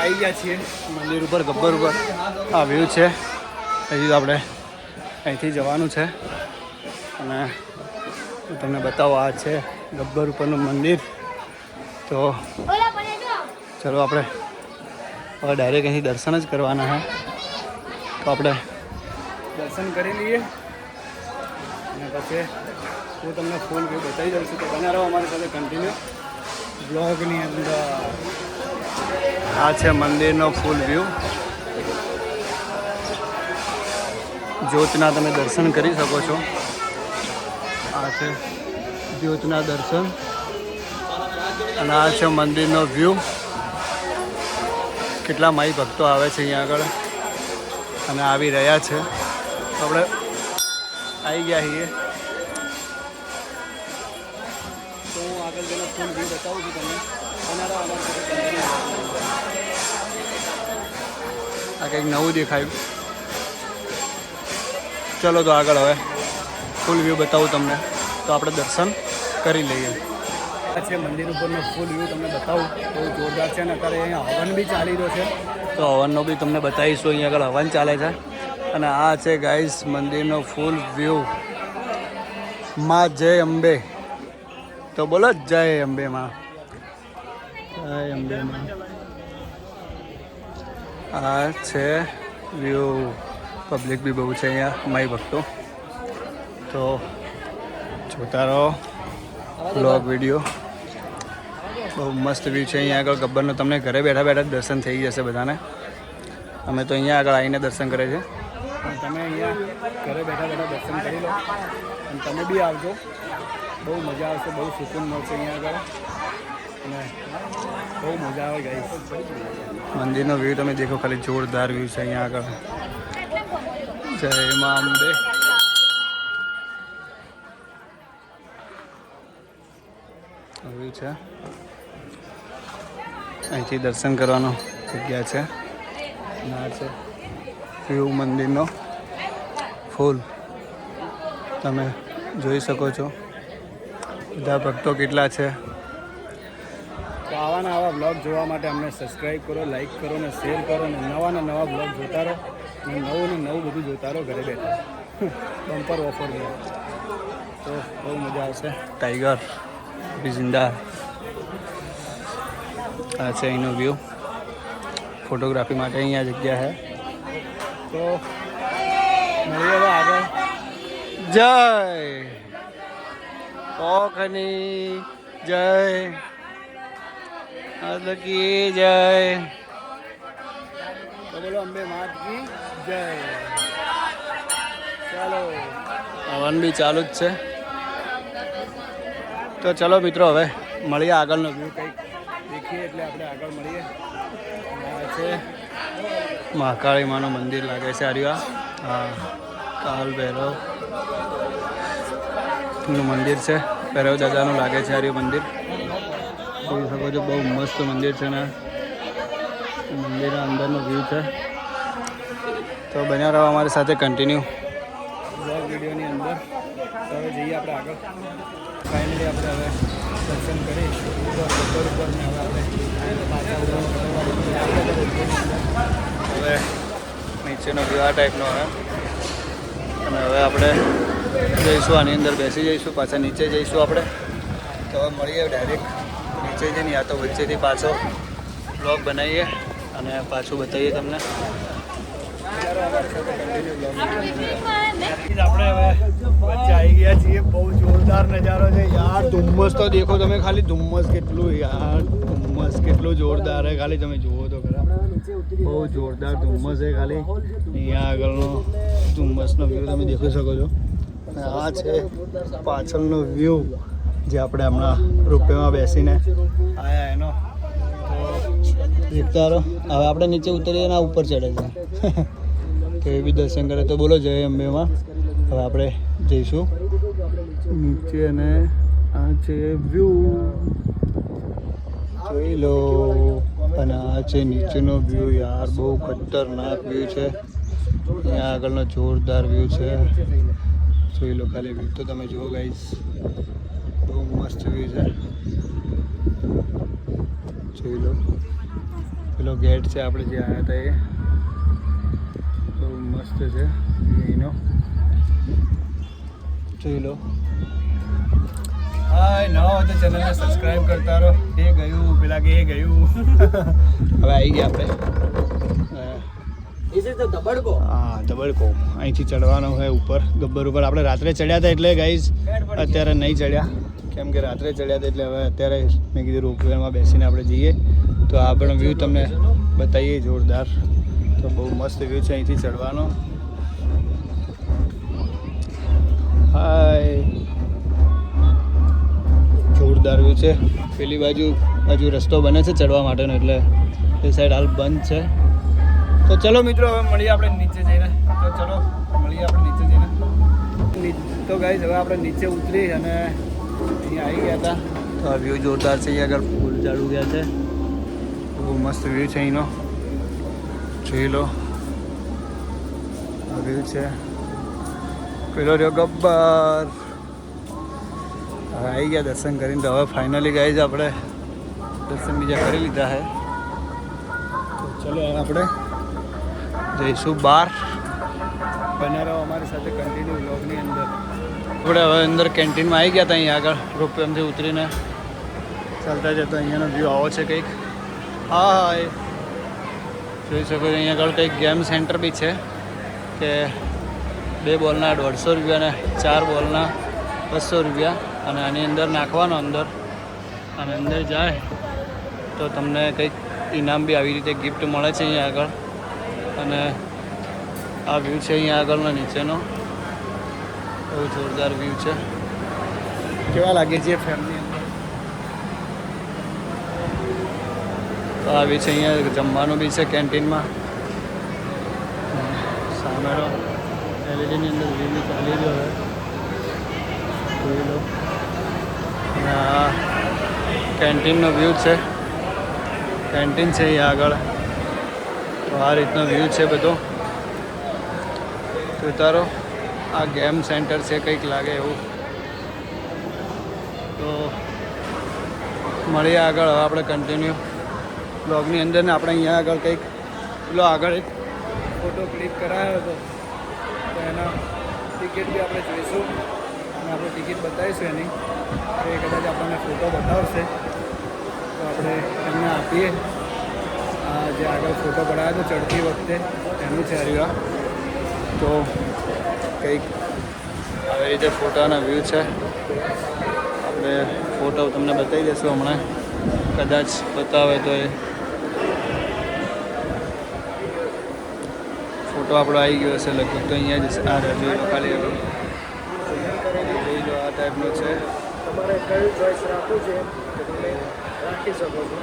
આવી ગયા છીએ. મંદિર ઉપર ગબ્બર ઉપર. આ વ્યૂ છે. હજી આપણે અહીંથી જવાનું છે. અને હું તમને બતાવો આ છે ગબ્બર ઉપરનું મંદિર. તો ચલો આપણે હવે ડાયરેક્ટ અહીંથી દર્શન જ કરવાના છે તો આપણે દર્શન કરી લઈએ. અને પછી હું તમને ફૂલ વ્યૂ બતાવી દઉં છું. તો બના રહો અમારી સાથે કન્ટિન્યુ બ્લોગની અંદર. આ છે મંદિરનો ફૂલ વ્યૂ જ્યોતના તમે દર્શન કરી શકો છો. આ છે જ્યોતના દર્શન. અને આ છે મંદિરનો વ્યૂ કેટલા માઈ ભક્તો આવે છે અહીંયા આગળ. અને આવી રહ્યા છે. આપણે આવી ગયા છીએ. કંઈક નવું દેખાયું. ચલો તો આગળ હવે. ફૂલ વ્યૂ બતાવું તમને. તો આપણે દર્શન કરી લઈએ. છે મંદિર ઉપરનો ફૂલ વ્યૂ તમને બતાવું. બહુ જોરદાર છે અને અત્યારે અહીંયા હવન બી ચાલી રહ્યો છે. તો હવનનો બી તમને બતાવીશું અહીંયા આગળ હવન ચાલે છે. અને આ છે ગાઈસ મંદિરનો ફૂલ વ્યૂ માં જય અંબે. તો બોલો જય અંબે માં. જય અંબે માં. આ છે વ્યૂ પબ્લિક બી બહુ છે અહીંયા, માઈ ભક્તો. તો જોતા રહો બ્લોગ વીડિયો બહુ મસ્ત વ્યૂ છે. અહીંયા આગળ ગબ્બરનો તમને ઘરે બેઠા બેઠા દર્શન થઈ જશે બધાને. અમે તો અહીંયા આગળ આવીને દર્શન કરે છે. તમે અહીંયા ઘરે બેઠા બેઠા દર્શન કરી લો. અને તમે બી આવજો. બહુ મજા આવશે, બહુ સુકૂન મળશે અહીંયા આગળ. બહુ મજા આવે ગઈ મંદિરનો વ્યૂ તમે દેખો, ખાલી જોરદાર વ્યૂ છે અહીંયા આગળ. જય મા અંબે. વ્યૂ છે. અહીંથી દર્શન કરવાનો જગ્યા છે. ના છે. વ્યૂ મંદિરનો. ફૂલ તમે જોઈ શકો છો. બધા ભક્તો કેટલા છે. તો આવાના આવા બ્લોગ જોવા માટે અમને સબસ્ક્રાઈબ કરો લાઈક કરો ને શેર કરો ને નવા ને નવા બ્લોગ જોતા રહો અને નવું ને નવું બધું જોતા રહો ઘરે બેઠા. બમ્પર ઓફર તો બહુ મજા આવશે. ટાઈગર બી જિંદા આ છે અહીંનો વ્યૂ ફોટોગ્રાફી માટે અહીંયા જગ્યા છે. તો મળીએ હવે આગળ. જય. કોખની જય. કી જય અંબે માત કી હવન બી ચાલુ જ છે તો ચલો, મિત્રો, હવે મળીએ આગળનો વ્યૂ કંઈક. દેખીએ એટલે આપણે આગળ મળીએ. છે મહાકાળી માનું મંદિર લાગે છે આર્યા હા કાલ ભૈરવનું મંદિર છે, ભૈરવ દાદાનું લાગે છે આર્યું મંદિર. જોઈ શકો છો, બહુ મસ્ત મંદિર છે ને. મંદિરના અંદરનો વ્યૂ છે. તો બન્યા રહો અમારી સાથે કન્ટિન્યુ વિડીયોની અંદર. હવે જઈએ આપણે આગળ. ફાઇનલી આપણે હવે દર્શન કરી ઉપર ઉપર હવે હવે નીચેનો વ્યૂ આ ટાઈપનો હવે અને હવે આપણે જઈશું આની અંદર બેસી જઈશું, પાછા નીચે જઈશું આપણે. તો હવે મળીએ ડાયરેક્ટ નીચે જઈને યા તો વચ્ચેથી પાછો બ્લોગ બનાવીએ અને પાછું બતાવીએ તમને. આપણે હવે વચ્ચે ગયા છીએ. બહુ જોરદાર નજારો છે. યાર, ધુમ્મસ તો દેખો તમે ખાલી. ધુમ્મસ કેટલું, યાર, ધુમ્મસ કેટલું જોરદાર છે. ખાલી તમે જુઓ તો ખરા. બહુ જોરદાર ધુમ્મસ છે ખાલી. અહીંયા આગળનો ધુમ્મસનો વ્યૂ તમે દેખી શકો છો. આ છે પાછળનો વ્યૂ જે આપણે હમણાં રૂપિયામાં બેસીને આયા એનો. દેખતા હવે આપણે નીચે ઉતરીએ એના ઉપર ચડે છે. તો એ બી દર્શન કરે. તો બોલો જય અંબેમાં. હવે આપણે જઈશું. નીચે અને આ છે વ્યૂ. જોઈ લો. અને આ છે નીચેનો વ્યૂ યાર. બહુ ખતરનાક વ્યૂ છે. અહીંયા આગળનો જોરદાર વ્યૂ છે. જોઈ લો ખાલી વ્યૂ તો તમે જુઓ ગાઈસ બહુ મસ્ત વ્યૂ છે. જોઈ લો. પેલો ગેટ છે આપણે જે આવ્યા હતા એ. બહુ મસ્ત છે એનો જોઈ લો. હાય ન હોય તો ચેનલને સબસ્ક્રાઇબ કરતા રહો. એ ગયું પેલા કે એ ગયું. હવે આવી ગયા આપણે. હા. દબડકો અહીંથી ચડવાનો હોય ઉપર. ગબ્બર ઉપર. આપણે રાત્રે ચડ્યા હતા એટલે ગાઈઝ અત્યારે નહીં ચડ્યા. કેમ કે રાત્રે ચડ્યા હતા એટલે હવે અત્યારે મેં કીધું રોપવેમાં બેસીને આપણે જઈએ. તો આ પણ વ્યૂ તમને બતાવીએ જોરદાર. તો બહુ મસ્ત વ્યૂ છે અહીંથી ચડવાનો. હાય જોરદાર વ્યૂ છે. પેલી બાજુ બાજુ રસ્તો બને છે ચડવા માટેનો એટલે એ સાઈડ હાલ બંધ છે. તો ચલો મિત્રો, હવે મળીએ આપણે નીચે જઈને. તો ચલો, મળીએ આપણે નીચે જઈને. તો ગાઈઝ હવે આપણે નીચે ઉતરી અને અહીંયા આવી ગયા હતા. તો વ્યૂ જોરદાર છે, અહીંયા આગળ ફૂલ ઝાડ ઉગ્યા છે. બહુ મસ્ત વ્યૂ છે અહીંનો. જોઈ લો. આ વ્યૂ છે. પેલો રહ્યો ગબ્બર. આવી ગયા દર્શન કરીને. તો હવે ફાઇનલી ગાઈઝ આપણે દર્શન બીજા કરી લીધા છે. તો ચલો આપણે જઈશું બહાર. બના રહો અમારી સાથે કન્ટિન્યુ બ્લોગની અંદર. આપણે હવે અંદર કેન્ટીનમાં આવી ગયા હતા અહીંયા આગળ. રોપવેમથી ઉતરીને ચાલતા જતા અહીંયાનો વ્યૂ આવો છે કંઈક. હા હા, એ. જોઈ શકો છો, અહીંયા આગળ કંઈક ગેમ સેન્ટર બી છે કે બે બોલના દોઢસો રૂપિયા અને ચાર બોલના બસો રૂપિયા અને આની અંદર નાખવાનો અંદર. અને અંદર જાય તો તમને કંઈક ઇનામ બી આવી રીતે ગિફ્ટ મળે છે અહીંયા આગળ. અને આ વ્યૂ છે અહીંયા આગળનો નીચેનો. બહુ જોરદાર વ્યૂ છે. કેવા લાગે છે ફેમિલી અંદર? તો આવી છે અહીંયા જમવાનું બી છે કેન્ટીનમાં સામેનો એલઈડીની અંદર વ્યૂ ચાલી રહ્યો હવે જોઈ લો. અને આ કેન્ટીનનો વ્યૂ છે. કેન્ટીન છે અહીંયા આગળ. તો આ રીતનો વ્યૂ છે બધો. તો તારો? આ ગેમ સેન્ટર છે, કંઈક લાગે એવું. તો મળીએ આગળ, હવે આપણે કન્ટિન્યુ બ્લોગની અંદર ને આપણે અહીંયા આગળ કંઈક. પેલો આગળ એક ફોટો ક્લિક કરાયો હતો. તો એના ટિકિટ બી આપણે જોઈશું. અને આપણે ટિકિટ બતાવીશું એની. એ કદાચ આપણને ફોટો બતાવશે. તો આપણે એમને આપીએ. આ જે આગળ ફોટો પડાયો હતો ચડતી વખતે, એનું છે તો કંઈક આવી રીતે ફોટાના વ્યૂ છે. આપણે ફોટો તમને બતાવી દઈશું હમણાં. કદાચ બતાવે તો એ. ફોટો આપણો આવી ગયો હશે લગભગ તો અહીંયા જ. આ રજૂ ખાલી. જોઈ લો આ ટાઈપનો છે. તમારે કયું ચોઈસ રાખવું છે? તમે રાખી શકો છો.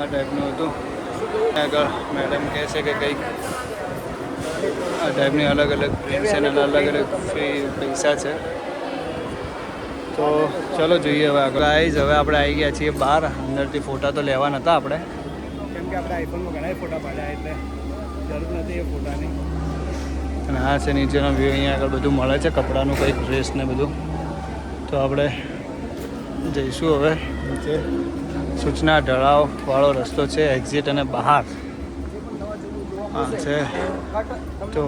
આ ટાઈપનું હતું. આગળ મેડમ કહે છે કે કંઈક આ ટાઈપની અલગ અલગ ડ્રીમ્સ અને અલગ અલગ ફ્રી પૈસા છે. તો ચલો જોઈએ હવે આગળ. આવીશ હવે આપણે આવી ગયા છીએ બહાર. અંદરથી ફોટા તો લેવા નહોતા આપણે. કેમ કે આપણે આઈફોનમાં ઘણા ફોટા પાડ્યા એટલે જરૂર નથી એ ફોટાની. અને હા છે નીચેનો વ્યૂ અહીંયા આગળ બધું મળે છે કપડાનું કંઈક ડ્રેસ ને બધું. તો આપણે જઈશું હવે. નીચે. સૂચના ઢળાવ વાળો રસ્તો છે એક્ઝિટ અને બહાર. છે. તો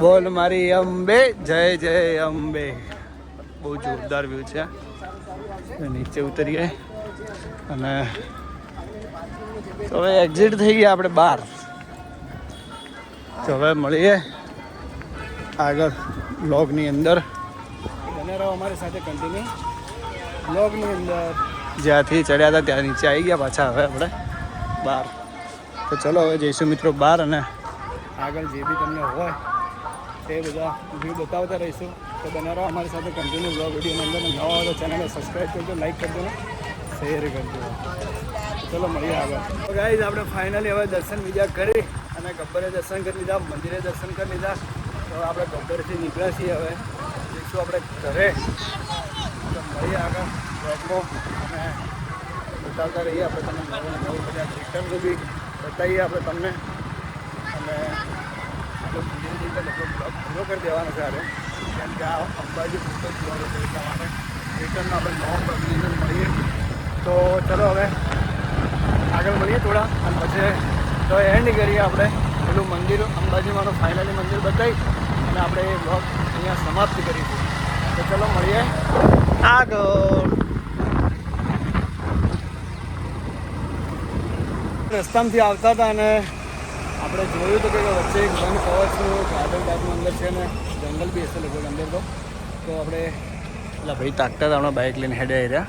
બોલ મારી અંબે જય જય અંબે. બહુ જોરદાર વ્યૂ છે. નીચે ઉતરીએ. અને તો હવે એક્ઝિટ થઈ ગયા આપણે બહાર તો હવે મળીએ આગળ બ્લોગની અંદર. બને રહો અમારી સાથે કન્ટિન્યુ બ્લોગની અંદર. જ્યાંથી ચડ્યા હતા ત્યાં નીચે આવી ગયા પાછા હવે આપણે બહાર તો ચલો હવે જઈશું મિત્રો બહાર અને આગળ જે બી તમને હોય તે બધા વ્યૂ બતાવતા રહીશું. તો બનાવો અમારી સાથે કન્ટિન્યુ બ્લોગ વીડિયો અંદર નવા હોય તો ચેનલને સબસ્ક્રાઈબ કરજો લાઈક કરજો શેર કરજો. ચલો મળીએ આગળ. ગાઈઝ આપણે ફાઇનલી હવે દર્શન બીજા કરી અને ગબ્બરે દર્શન કરી લીધા, મંદિરે દર્શન કરી લીધા. તો આપણે ગબ્બરથી નીકળ્યા છીએ હવે. જઈશું આપણે ઘરે. તો મળીએ આગળ બ્લોગમાં અને બતાવતા રહીએ. આપણે તમને નવું નવું બધા રિટર્ન બી બતાવીએ આપણે તમને. અને આપણે લગભગ પૂરો કરી દેવાનો છે આપણે કેમ કે આ અંબાજી પૂરતો જ છે એટલા રિટર્નમાં આપણે નવો પ્રતિનિધિ મળીએ. તો ચલો હવે આગળ મળીએ થોડા. અને પછી તો એન્ડ કરીએ આપણે પેલું મંદિર અંબાજીમાંનું ફાઇનલી મંદિર બતાવી. અને આપણે એ બ્લોગ અહીંયા સમાપ્ત કરીશું. તો ચલો મળીએ આગળ. રસ્તામાંથી આવતા હતા અને આપણે જોયું હતું કે વચ્ચે એક વન કવચનું ગાર્ડન ટાઈપનું અંદર છે ને જંગલ બી હશે લગભગ અંદર તો. તો આપણે એટલે ભાઈ તાકતા હતા, હમણાં બાઇક લઈને હેડે રહ્યા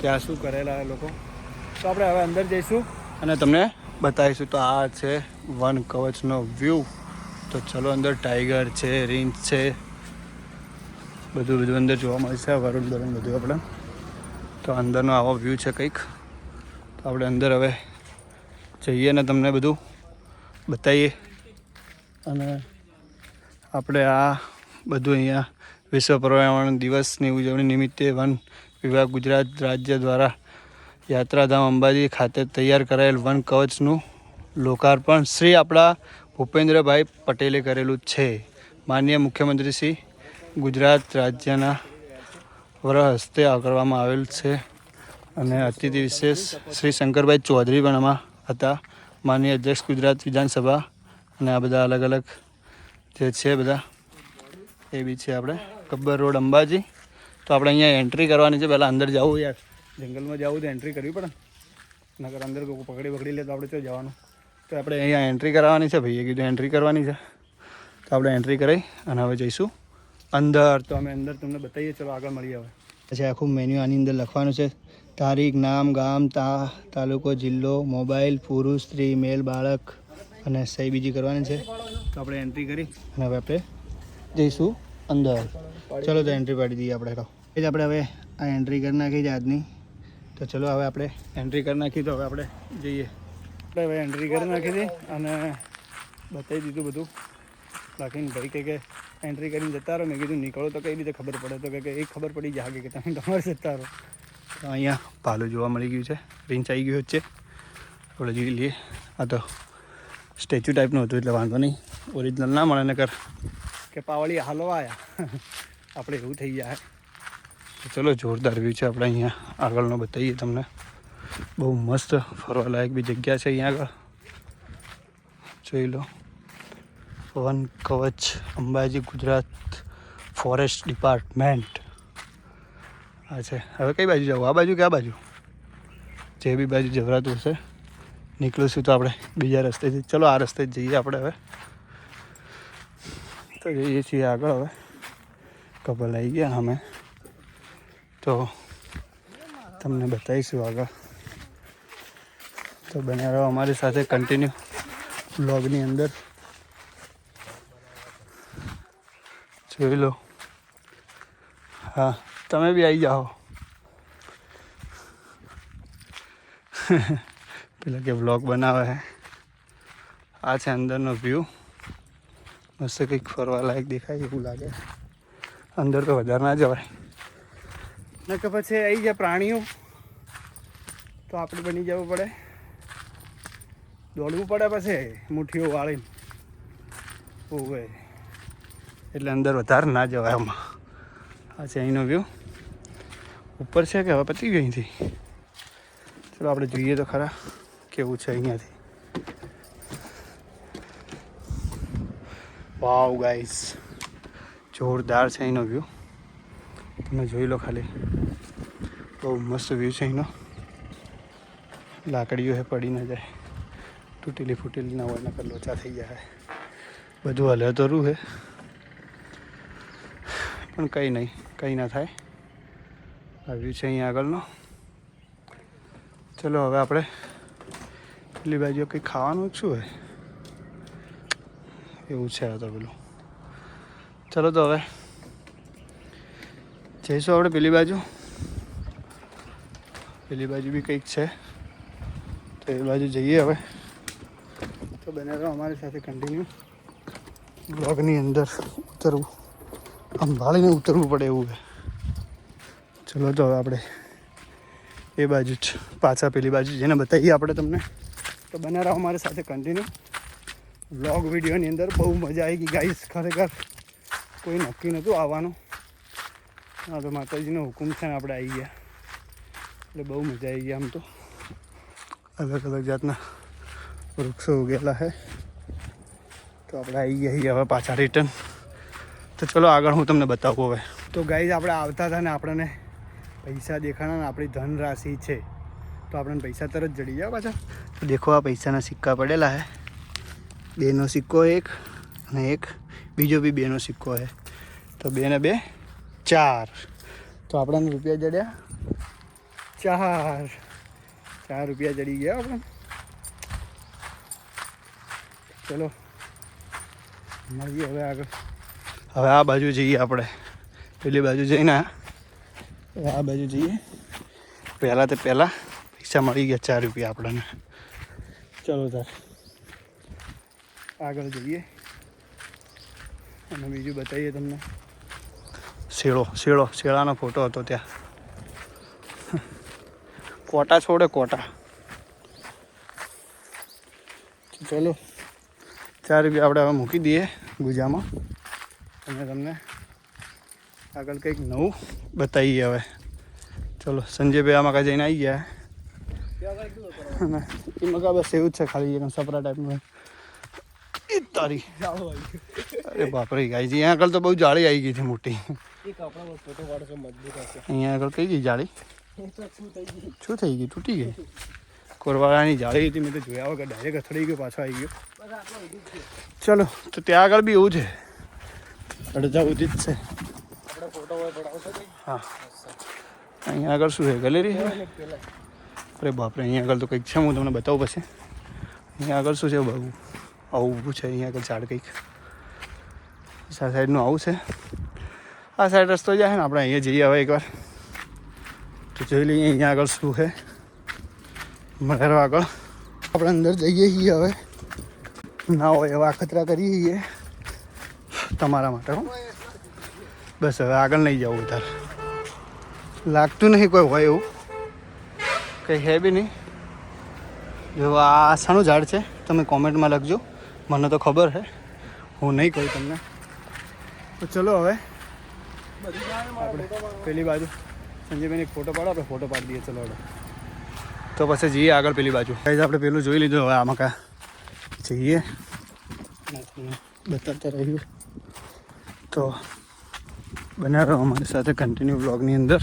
ત્યાં શું કરેલા લોકો. તો આપણે હવે અંદર જઈશું અને તમને બતાવીશું. તો આ છે વન કવચનો વ્યૂ તો ચલો અંદર ટાઈગર છે રીંચ છે. બધું બધું અંદર જોવા મળશે વરુણ બરુણ બધું આપણે. તો અંદરનો આવો વ્યૂ છે કંઈક. તો આપણે અંદર હવે જઈએ ને તમને બધું બતાવીએ અને આપણે આ બધું અહીંયા વિશ્વ પર્યાવરણ દિવસની ઉજવણી નિમિત્તે વન વિભાગ ગુજરાત રાજ્ય દ્વારા યાત્રાધામ અંબાજી ખાતે તૈયાર કરાયેલ વન કવચનું લોકાર્પણ શ્રી આપણા ભૂપેન્દ્રભાઈ પટેલે કરેલું છે. માન્ય મુખ્યમંત્રી શ્રી ગુજરાત રાજ્યના વર હસ્તે કરવામાં આવેલ છે. અને અતિથિ વિશેષ શ્રી શંકરભાઈ ચૌધરી પણ આમાં હતા. માનનીય અધ્યક્ષ ગુજરાત વિધાનસભા અને આ બધા અલગ અલગ જે છે બધા, એ બી છે આપણે. ગબ્બર રોડ અંબાજી. તો આપણે અહીંયા એન્ટ્રી કરવાની છે. પહેલાં અંદર જવું યાર. જંગલમાં જવું તો એન્ટ્રી કરવી પડે. નગર અંદર કોઈ પકડી પકડી લે તો આપણે ત્યાં જવાનું. તો આપણે અહીંયા એન્ટ્રી કરાવવાની છે. ભાઈએ કીધું એન્ટ્રી કરવાની છે. તો આપણે એન્ટ્રી કરાવી અને હવે જઈશું અંદર. તો અમે અંદર તમને બતાવીએ. ચલો આગળ મળીએ હવે. પછી આખું મેન્યુ આની અંદર લખવાનું છે. તારીખ નામ ગામ તા તાલુકો જિલ્લો મોબાઈલ પુરુષ સ્ત્રી મેલ બાળક અને સહી બીજી કરવાની છે. તો આપણે એન્ટ્રી કરી. અને હવે આપણે જઈશું અંદર. ચલો તો એન્ટ્રી પાડી દઈએ આપણે તો. એ જ આપણે હવે આ એન્ટ્રી કરી નાખી છે આજની. તો ચલો હવે આપણે એન્ટ્રી કરી નાખી તો હવે આપણે જઈએ. આપણે હવે એન્ટ્રી કરી નાખી હતી અને બતાવી દીધું બધું. બાકીને ભાઈ કહે કે એન્ટ્રી કરીને જતા રહો. મેં કીધું નીકળો તો કઈ રીતે ખબર પડે? તો કે એ ખબર પડી જાય કે તમે તમારે જતા રહો. તો અહીંયા ભાલું જોવા મળી ગયું છે. રીંચ આવી ગયું છે. આપણે જોઈ લઈએ. આ તો સ્ટેચ્યુ ટાઈપનું હતું, એટલે વાંધો નહીં. ઓરિજિનલ ના મળે, નકર કે પાવળી હાલો આવ્યા આપણે એવું થઈ તો ચલો, જોરદાર વ્યૂ છે આપણે અહીંયા. આગળનો બતાવીએ તમને. બહુ મસ્ત ફરવા લાયક બી જગ્યા છે અહીંયા આગળ. જોઈ લો. વન કવચ અંબાજી ગુજરાત ફોરેસ્ટ ડિપાર્ટમેન્ટ. આ છે. હવે કઈ બાજુ જવું? આ બાજુ કે આ બાજુ? જે બી બાજુ જવરાતું હશે, નીકળીશું તો આપણે બીજા રસ્તેથી. ચલો, આ રસ્તે જઈએ આપણે હવે. તો જઈએ છીએ આગળ હવે. કપલ આવી ગયા અમે. તો તમને બતાવીશું આગળ. તો બન્યા રહો અમારી સાથે કન્ટિન્યુ બ્લોગની અંદર. જોઈ લો. હા. તમે બી આવી જાઓ. પેલા કે બ્લોગ બનાવે છે આ છે અંદરનો વ્યૂ મસ્ત કંઈક ફરવા લાયક દેખાય એવું લાગે. અંદર તો વધારે ના જવાય. ને કે પછી આવી જાય પ્રાણીઓ. તો આપણે બની જવું પડે. દોડવું પડે પછી મુઠ્ઠીઓ વાળીને. ઓવે. એટલે અંદર વધારે ના જવાય આમાં. આ છે અહીંનો વ્યૂ ઉપર છે કે હવે પતી ગઈ અહીંથી? ચલો, આપણે જોઈએ તો ખરા કેવું છે અહીંયાથી. વાવ ગાઈસ જોરદાર છે અહીંનો વ્યૂ તમે જોઈ લો ખાલી. બહુ મસ્ત વ્યૂ છે અહીંનો. લાકડીઓ હે પડી ના જાય. તૂટેલી ફૂટેલી ના હોય, નકર લોચા થઈ જાય. બધું હલે તો રૂ હે. પણ કંઈ નહીં, કંઈ ના થાય. આ વ્યૂ છે અહીંયા આગળનો. ચલો, હવે આપણે પેલી બાજુ કંઈ ખાવાનું શું હોય? એવું છે તો પેલું. ચલો તો હવે જઈશું આપણે પેલી બાજુ. પેલી બાજુ બી કંઈક છે. તો એ બાજુ જઈએ હવે. તો બને રહો અમારી સાથે કન્ટિન્યુ બ્લોગની અંદર ઉતરવું. આમ ભાળીને ઉતરવું પડે એવું છે. ચલો તો આપણે એ બાજુ જ પાછા પેલી બાજુ જેને બતાવીએ આપણે તમને. તો બને રહો અમારી સાથે કન્ટિન્યુ વ્લોગ વિડીયોની અંદર બહુ મજા આવી ગઈ ગાઈસ ખરેખર કોઈ નક્કી નહોતું આવવાનું. હા, તો માતાજીનો હુકુમ છે ને આપણે આવી ગયા. એટલે બહુ મજા આવી ગઈ આમ તો. અલગ અલગ જાતના વૃક્ષો ઉગેલા છે. તો આપણે આવી ગયા હવે પાછા રિટર્ન તો ચલો આગળ હું તમને બતાવું હવે. તો ગાઈઝ આપણે આવતા હતા ને આપણને પૈસા દેખાણા આપણી ધન રાશિ છે. તો આપણને પૈસા તરત જડી જાય પાછા. દેખો આ પૈસાના સિક્કા પડેલા હે. બેનો સિક્કો એક અને એક બીજો બી બેનો સિક્કો છે તો બે ને બે, ચાર. તો આપણને રૂપિયા જડ્યા ચાર. ચાર રૂપિયા જડી ગયા આપણે ચલો, મળીએ હવે આગળ. હવે આ બાજુ જઈએ આપણે. પેલી બાજુ જઈને આ બાજુ જઈએ. પહેલાં તે પહેલાં પૈસા મળી ગયા ચાર રૂપિયા આપણને. ચલો તાર. આગળ જઈએ. અને બીજું બતાવીએ તમને. શેળો શેળો, શેળાનો ફોટો હતો ત્યાં. કોટા છોડે કોટા. ચલો. ચાર રૂપિયા આપણે હવે મૂકી દઈએ ગુજામાં. અને તમને આગળ કંઈક નવું બતાવીએ હવે. ચલો સંજયભાઈ આ કાંઈ જઈને આવી ગયા. અને મગા કાં બસ એવું જ છે ખાલી એનો સપરા ટાઈપનું એ તારી. અરે બાપરે ગાઈ છે અહીંયા આગળ તો બહુ જાળી આવી ગઈ છે મોટી. અહીંયા આગળ કઈ ગઈ જાળી? એ શું થઈ ગયું? તૂટી ગઈ? કોરવાળાની જાળી હતી મેં તો જોયા વગર ડાયરેક્ટ અથડાઈ ગયો પાછો આવી ગયો. ચલો તો ત્યાં આગળ બી એવું છે. અડધા જ છે. હા. અહીંયા આગળ શું છે? ગેલેરી છે? અરે બાપરે, અહીંયા આગળ તો કંઈક છે, હું તમને બતાવું પછી. અહીંયા આગળ શું છે? બાબુ આવું ઊભું છે, અહીંયા આગળ ઝાડ કંઈક. આ સાઈડનું આવું છે. આ સાઈડ રસ્તો જાય ને, આપણે અહીંયા જઈએ હવે એકવાર. તો જોઈ લઈએ અહીંયા આગળ શું છે. મળેરો આગળ. આપણે અંદર જઈએ છીએ હવે. ના હોય એવા ખતરા કરીએ તમારા માટે, હો. બસ, હવે આગળ નહીં જવું તારે. લાગતું નહીં કોઈ હોય એવું. કંઈ હે બી નહીં. જો, આ આસાણું ઝાડ છે, તમે કોમેન્ટમાં લખજો. મને તો ખબર છે હું નહીં કહું તમને. તો ચલો હવે. આપણે પેલી બાજુ. સંજયભાઈને એક ફોટો પાડો, આપણે ફોટો પાડી દઈએ. ચલો હવે. તો પછી જઈએ આગળ પેલી બાજુ. કઈ આપણે પેલું જોઈ લીધું. હવે આમાં કા જઈએ. બતાવતા રહ્યું તો રહો અમારી સાથે કન્ટિન્યુ બ્લોગની અંદર.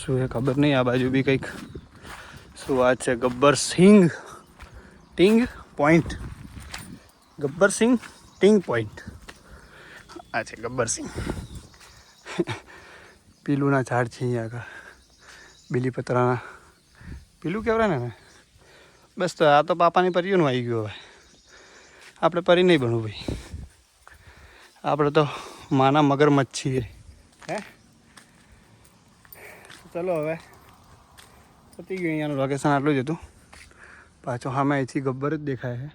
શું એ ખબર નહીં? આ બાજુ બી કંઈક શું વાત છે? Gabbar sighting point Gabbar sighting point આ છે ગબ્બર સિંગ પીલુંના ઝાડ છે અહીંયા આગળ. બીલીપત્રાના પીલું કહેવાય ને બસ તો આ તો પાપાની પરીઓનું આવી ગયું હવે. આપણે પરી નહીં ભણવું ભાઈ. આપણે તો માના મગરમચ્છ છીએ હે? ચલો હવે. પતી ગયું અહીંયાનું લોકેશન આટલું જ હતું. પાછો સામે અહીંથી ગબ્બર જ દેખાય છે.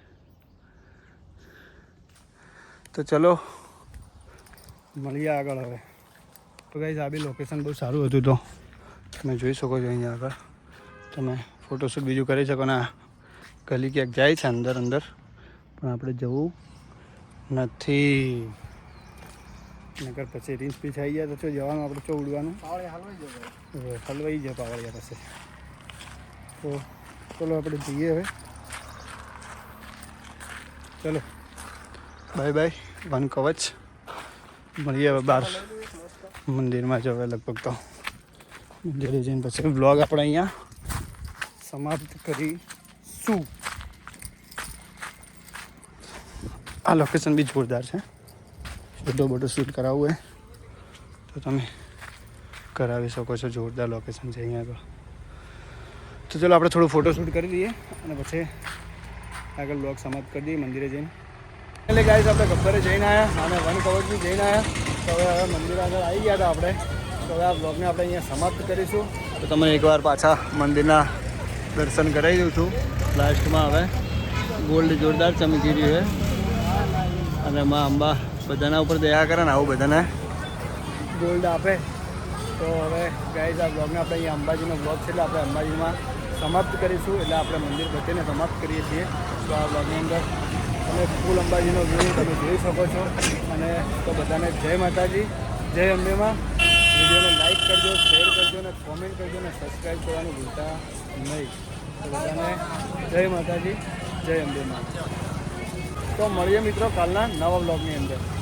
તો ચલો, મળીએ આગળ હવે. તો ગાઈઝ આ બી લોકેશન બહુ સારું હતું તો. તમે જોઈ શકો છો અહીંયા આગળ. તમે ફોટોશૂટ બીજું કરી શકો ને ગલી ક્યાંક જાય છે અંદર અંદર. પણ આપણે જવું નથી. નગર પછી રીંચ પીછ આવી ગયા તો જવાનું આપણે ચો ઉડવાનું? હાલવાઈ જાય પાવડિયા પાસે તો ચલો આપણે જઈએ હવે. ચલો. Bye bye. વન કવચ. મળીએ હવે બહાર મંદિરમાં જ હવે લગભગ તો. મંદિરે જઈને પછી બ્લોગ આપણે અહીંયા સમાપ્ત કરીશું. આ લોકેશન બી જોરદાર છે. ફોટો બોટો શૂટ કરાવવું હોય તો તમે કરાવી શકો છો, જોરદાર લોકેશન છે અહીંયા આગળ તો ચલો આપણે થોડું ફોટો શૂટ કરી દઈએ અને પછી આગળ બ્લોગ સમાપ્ત કરી દઈએ, મંદિરે જઈને. એટલે ગાઈસ આપણે ગબ્બરે જઈને આવ્યા અને વન કવચ બી જઈને આવ્યા તો હવે હવે મંદિર આગળ આવી ગયા હતા આપણે. તો હવે આ બ્લોગને આપણે અહીંયા સમાપ્ત કરીશું. તો તમને એકવાર પાછા મંદિરના દર્શન કરાવી દઉં છું. લાસ્ટમાં હવે ગોલ્ડ જોરદાર ચમકી રહ્યું છે. અને માં અંબા બધાના ઉપર દયા કરે ને આવું બધાને. ગોલ્ડ આપે. તો હવે ગાઈઝ આ બ્લોગને આપણે અહીંયા અંબાજીનો બ્લોગ છે એટલે આપણે અંબાજીમાં સમાપ્ત કરીશું. એટલે આપણે મંદિર બચીને સમાપ્ત કરીએ છીએ. તો આ બ્લોગની અંદર તમે ફૂલ અંબાજીનો વ્યૂ તમે જોઈ શકો છો. અને તો બધાને જય માતાજી, જય અંબેમાં. વિડીયોને લાઇક કરજો શેર કરજો અને કોમેન્ટ કરજો અને સબસ્ક્રાઈબ કરવાનું ભૂલતા નહીં. તો બધાને જય માતાજી, જય અંબે માં તો મળીએ મિત્રો કાલના નવા બ્લોગની અંદર.